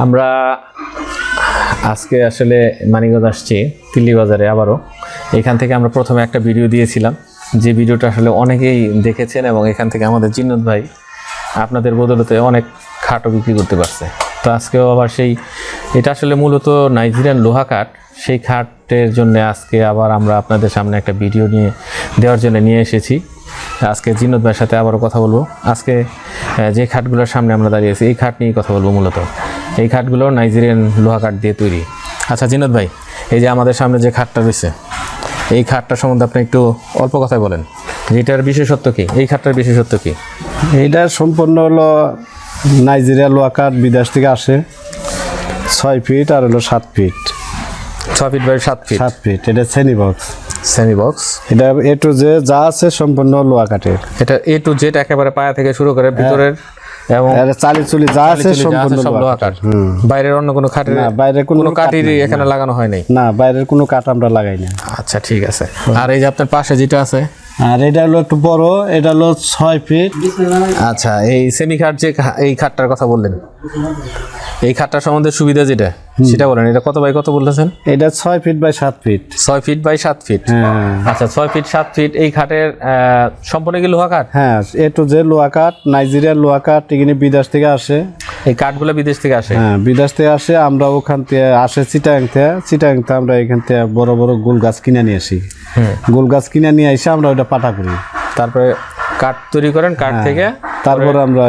আমরা আজকে আসলে মানিকগঞ্জ আসছি দিল্লি বাজারে আবারও। এখান থেকে আমরা প্রথমে একটা ভিডিও দিয়েছিলাম, যে ভিডিওটা আসলে অনেকেই দেখেছেন এবং এখান থেকে আমাদের জিন্নত ভাই আপনাদের বদলতে অনেক খাটও বিক্রি করতে পারছে। তো আজকেও আবার সেই, এটা আসলে মূলত নাইজেরিয়ান লোহা কাঠ সেই খাটের জন্য আজকে আবার আমরা আপনাদের সামনে একটা ভিডিও নিয়ে, দেওয়ার জন্য নিয়ে এসেছি। আজকে জিন্নত ভাইয়ের সাথে আবারও কথা বলব। আজকে যে খাটগুলোর সামনে আমরা দাঁড়িয়েছি এই খাট নিয়ে কথা বলব মূলত। এই খাটগুলো নাইজেরিয়ান লোহা কাঠ দিয়ে তৈরি। আচ্ছা জিনত ভাই এই যে আমাদের সামনে যে খাটটা রয়েছে এই খাটটা সম্বন্ধে আপনি একটু অল্প কথায় বলেন। এটার বিশেষত্ব কি? এই খাটটার বিশেষত্ব কি? এইটা সম্পূর্ণ হলো নাইজেরিয়া লোহা কাঠ বিদেশ থেকে আসে। ছয় ফিট আর হলো সাত ফিট। ছয় ফিট বাই সাত ফিট? সাত ফিট এটা সেনি বক্স সেমি বক্স এটা এ টু যে যা আছে সম্পূর্ণ লোয়া কাঠের এটা এ টু জেড একেবারে পায়া থেকে শুরু করে ভিতরের এবং আর চালি চুলি যা আছে সম্পূর্ণ সব লোয়া লোহা কাঠ কাঠ বাইরের অন্য কোনো খাটের না বাইরে কোনো কাঠ। এখানে লাগানো হয় নাই। না বাইরের কোনো কাঠ আমরা লাগাই না আচ্ছা ঠিক আছে। আর এই যে আপনার পাশে যেটা আছে? আর এটা হলো একটু বড় এটা হলো ছয় ফিট। আচ্ছা এই সেমি খাট যে এই খাটটার কথা বললেন। এই খাটটার সম্বন্ধে সুবিধা যেটা? সেটা বলেন এটা কত বাই কত বলতেছেন? এটা ছয় ফিট বাই সাত ফিট। ছয় ফিট বাই সাত ফিট? হ্যাঁ। আচ্ছা ছয় ফিট সাত ফিট এই খাটের সম্পূর্ণ কি লোহা কাঠ হ্যাঁ এ টু যে লোয়া কাঠ নাইজেরিয়ার লোয়া কাঠ এখানে বিদেশ থেকে আসে। এই কাঠগুলো বিদেশ থেকে আসে? হ্যাঁ বিদেশ থেকে আসে আমরা ওখান থেকে আসে চিটাং থেকে চিটাং থেকে আমরা এখান থেকে বড় বড় গোল গাছ কিনে নিয়ে আসি। গোল গাছ কিনে নিয়ে এসে আমরা ওটা পাঠা করি। তারপরে কাঠ তৈরি করেন কাঠ থেকে তারপর আমরা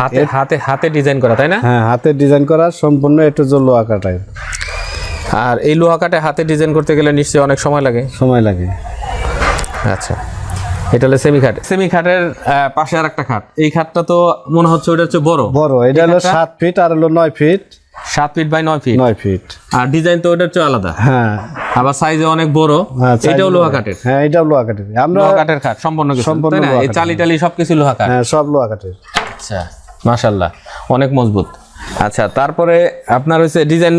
হাতে হাতে হাতে ডিজাইন করা তাই না? হ্যাঁ হাতে ডিজাইন করা সম্পূর্ণ একটু যে লোয়া কাটায় আর এই লোহা কাঠে হাতে ডিজাইন করতে গেলে নিশ্চয়ই অনেক সময় লাগে। সময় লাগে। আচ্ছা এটা হলো সেমি খাট। সেমি খাটের আহ, পাশে আর একটা খাট। এই খাটটা তো মনে হচ্ছে ওটা হচ্ছে বড়। বড় এটা হলো সাত ফিট আর হলো নয় ফিট সাত ফিট বাই নয় ফিট নয় ফিট আর ডিজাইন তো ওটা হচ্ছে আলাদা। হ্যাঁ। আবার সাইজে অনেক বড়। হ্যাঁ, এটাও লোহা কাঠের। হ্যাঁ এটাও লোহা কাঠের। আমরা লোহা কাঠের খাট সম্পূর্ণ কিছু। তাই না? এই চালি টালি সবকিছু লোহা কাঠ। হ্যাঁ সব লোহা কাঠের। আচ্ছা মাশাল্লাহ অনেক মজবুত। আচ্ছা তারপরে আপনার হচ্ছে ডিজাইন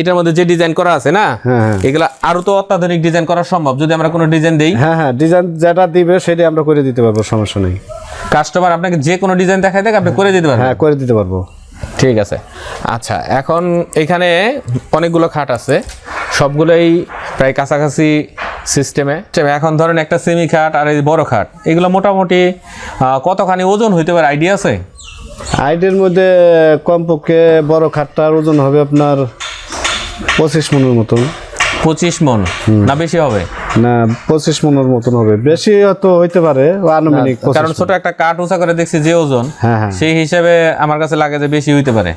এটার মধ্যে যে ডিজাইন করা আছে না হ্যাঁ, হ্যাঁ। এগুলা আরও তো অত্যাধুনিক ডিজাইন করা সম্ভব। যদি আমরা কোনো ডিজাইন দেই। হ্যাঁ হ্যাঁ ডিজাইন যেটা দিবে সেটা আমরা করে দিতে পারব সমস্যা নেই। কাস্টমার আপনাকে যে কোনো ডিজাইন দেখাই দেখ আপনি করে দিতে পারবেন। হ্যাঁ করে দিতে পারব। ঠিক আছে। আচ্ছা এখন এখানে অনেকগুলো খাট আছে। সবগুলোই প্রায় কাছাকাছি সিস্টেমে এখন ধরেন একটা সেমি খাট আর এই বড় খাট, এগুলো মোটামুটি কতখানি ওজন হইতে পারে? আইডিয়া আছে? আইডির মধ্যে কমপক্ষে বড় খাটটার ওজন হবে আপনার পঁচিশ মনের মতন। পঁচিশ মন। না বেশি হবে? না পঁচিশ মনের মতন হবে। বেশি হয়তো হইতে পারে আনুমানিক কারণ ছোট একটা কাঠ উঁচা করে দেখছি যে ওজন হ্যাঁ হ্যাঁ। সেই হিসাবে আমার কাছে লাগে যে বেশি হইতে পারে।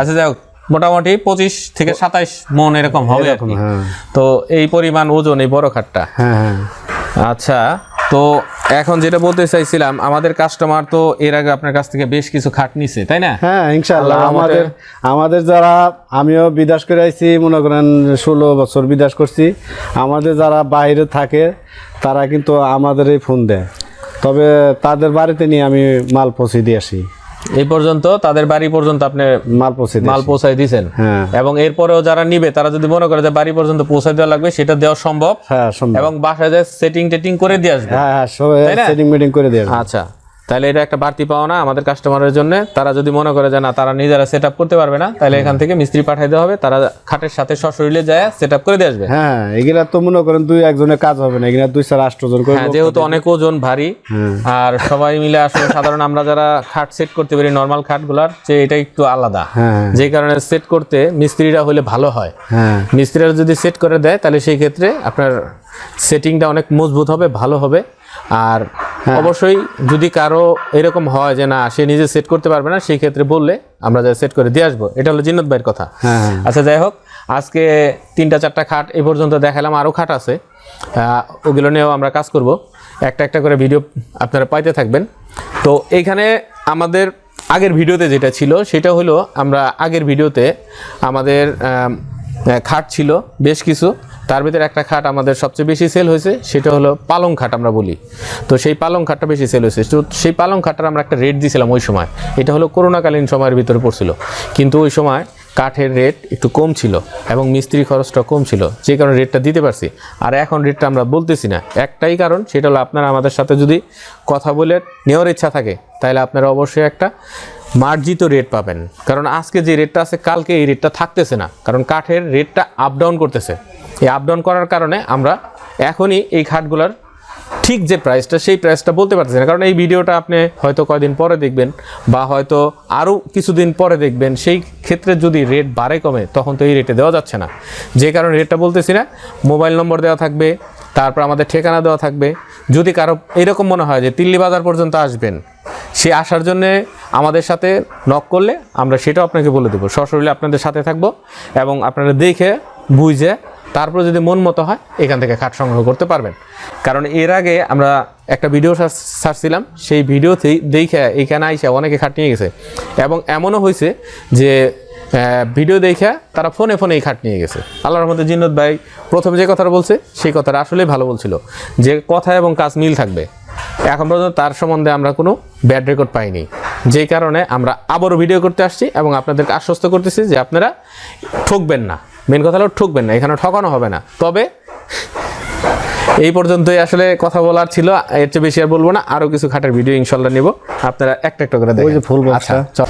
আচ্ছা যাই হোক মোটামুটি পঁচিশ থেকে সাতাইশ মন এরকম হবে। হ্যাঁ। তো এই পরিমাণ ওজন এই বড় খাটটা। হ্যাঁ হ্যাঁ। আচ্ছা তো এখন যেটা বলতে চাইছিলাম আমাদের কাস্টমার তো এর আগে আপনার কাছ থেকে বেশ কিছু খাট নিছে তাই না? হ্যাঁ ইনশাআল্লাহ। আমাদের আমাদের যারা আমিও বিদেশ করে আইছি মনে করেন ষোলো বছর বিদেশ করছি। আমাদের যারা বাইরে থাকে তারা কিন্তু আমাদের এই ফোন দেয়। তবে তাদের বাড়িতে নিয়ে আমি মাল পৌঁছে দিয়ে আসি। এই পর্যন্ত তাদের বাড়ি পর্যন্ত আপনি মাল পৌঁছে মাল পৌঁছায় দিয়েছেন। হ্যাঁ। এবং এরপরেও যারা নিবে তারা যদি মনে করে যে বাড়ি পর্যন্ত পৌঁছাই দেওয়া লাগবে সেটা দেওয়া সম্ভব। হ্যাঁ এবং বাসায় যে সেটিং টেটিং করে দিয়ে আসবে। হ্যাঁ হ্যাঁ? সেটিং মিটিং করে দিয়ে আসবে। আচ্ছা। তাহলে এটা একটা বাড়তি পাওনা আমাদের কাস্টমারের জন্য। তারা যদি মনে করে যে না তারা নিজেরা সেট করতে পারবে না তাহলে এখান থেকে মিস্ত্রি পাঠাই দেওয়া হবে। তারা খাটের সাথে সশরীরে যায় সেট করে দিয়ে আসবে। হ্যাঁ এগুলা তো মনে করেন দুই একজনের কাজ হবে না এগুলা দুই চার আষ্টজন করে হ্যাঁ যেহেতু অনেক ওজন ভারী হ্যাঁ। আর সবাই মিলে আসলে সাধারণ আমরা যারা খাট সেট করতে পারি নর্মাল খাটগুলার যে এটা একটু আলাদা। হ্যাঁ। যে কারণে সেট করতে মিস্ত্রিরা হলে ভালো হয়। হ্যাঁ। মিস্ত্রিরা যদি সেট করে দেয় তাহলে সেই ক্ষেত্রে আপনার সেটিংটা অনেক মজবুত হবে ভালো হবে। আর অবশ্যই যদি কারও এরকম হয় যে না সে নিজে সেট করতে পারবে না সেই ক্ষেত্রে বললে আমরা যা সেট করে দিয়ে আসব। এটা হলো জিন্নত ভাইয়ের কথা। হ্যাঁ হ্যাঁ। আচ্ছা যাই হোক আজকে তিনটা চারটা খাট এই পর্যন্ত দেখালাম আরও খাট আছে। ওগুলো নিয়েও আমরা কাজ করব। একটা একটা করে ভিডিও আপনারা পাইতে থাকবেন। তো এইখানে আমাদের আগের ভিডিওতে যেটা ছিল সেটা হলো আমরা আগের ভিডিওতে আমাদের খাট ছিল, বেশ কিছু। তার ভিতরে একটা খাট আমাদের সবচেয়ে বেশি সেল হয়েছে, সেটা হলো পালং খাট আমরা বলি। তো সেই পালং খাটটা বেশি সেল হয়েছে। তো সেই পালং খাটটার আমরা একটা রেট দিয়েছিলাম ওই সময়। এটা হলো করোনাকালীন সময়ের ভিতরে পড়ছিল। কিন্তু ওই সময় কাঠের রেট একটু কম ছিল এবং মিস্ত্রি খরচটা কম ছিল, যে কারণে রেটটা দিতে পারছি। আর এখন রেটটা আমরা বলতেছি না। একটাই কারণ, সেটা হলো আপনারা আমাদের সাথে যদি কথা বলে নেওয়ার ইচ্ছা থাকে, তাহলে আপনারা অবশ্যই একটা মার্জিত রেট পাবেন। কারণ আজকে যে রেটটা আছে, কালকে এই রেটটা থাকতেছে না। কারণ কাঠের রেটটা আপ ডাউন করতেছে। এই আপ ডাউন করার কারণে আমরা এখনই এই খাটগুলার ঠিক যে প্রাইসটা সেই প্রাইসটা বলতে পারতেছি না। কারণ এই ভিডিওটা আপনি হয়তো কয়দিন পরে দেখবেন বা হয়তো আরও কিছুদিন পরে দেখবেন, সেই ক্ষেত্রে যদি রেট বাড়ে, কমে, তখন তো এই রেটে দেওয়া যাচ্ছে না। যে কারণে রেটটা বলতেছি না মোবাইল নম্বর দেওয়া থাকবে, তারপর আমাদের ঠিকানা দেওয়া থাকবে। যদি কারও এরকম মনে হয় যে তিল্লি বাজার পর্যন্ত আসবেন, সে আসার জন্য আমাদের সাথে নক করলে আমরা সেটাও আপনাকে বলে দেবো। সশরীরে আপনাদের সাথে থাকব এবং আপনারা দেখে, বুঝে তারপর যদি মন মতো হয়, এখান থেকে খাট সংগ্রহ করতে পারবেন। কারণ এর আগে আমরা একটা ভিডিও ছাড়ছিলাম সেই ভিডিওতেই দেখে এখানে আইসা অনেকে খাট নিয়ে গেছে। এবং এমনও হয়েছে যে ভিডিও দেখে তারা ফোনে ফোনে এই খাট নিয়ে গেছে। আল্লাহর মধ্যে জিন্নত ভাই প্রথমে যে কথাটা বলছে, সেই কথাটা আসলেই ভালো বলছিল, যে কথা এবং কাজ মিল থাকবে। এখন পর্যন্ত তার সম্বন্ধে আমরা কোনো ব্যাড রেকর্ড পাইনি। যেই কারণে আমরা আবারও ভিডিও করতে আসছি এবং আপনাদেরকে আশ্বস্ত করতেছি যে আপনারা ঠকবেন না। মেন কথা হলো ঠকবেন না এখানে ঠকানো হবে না। তবে এই পর্যন্তই আসলে কথা বলার ছিল এর চেয়ে বেশি আর বলব না আরও কিছু খাটের ভিডিও ইনশাল্লাহ নিব। আপনারা একটা একটা করে দেখুন। আচ্ছা।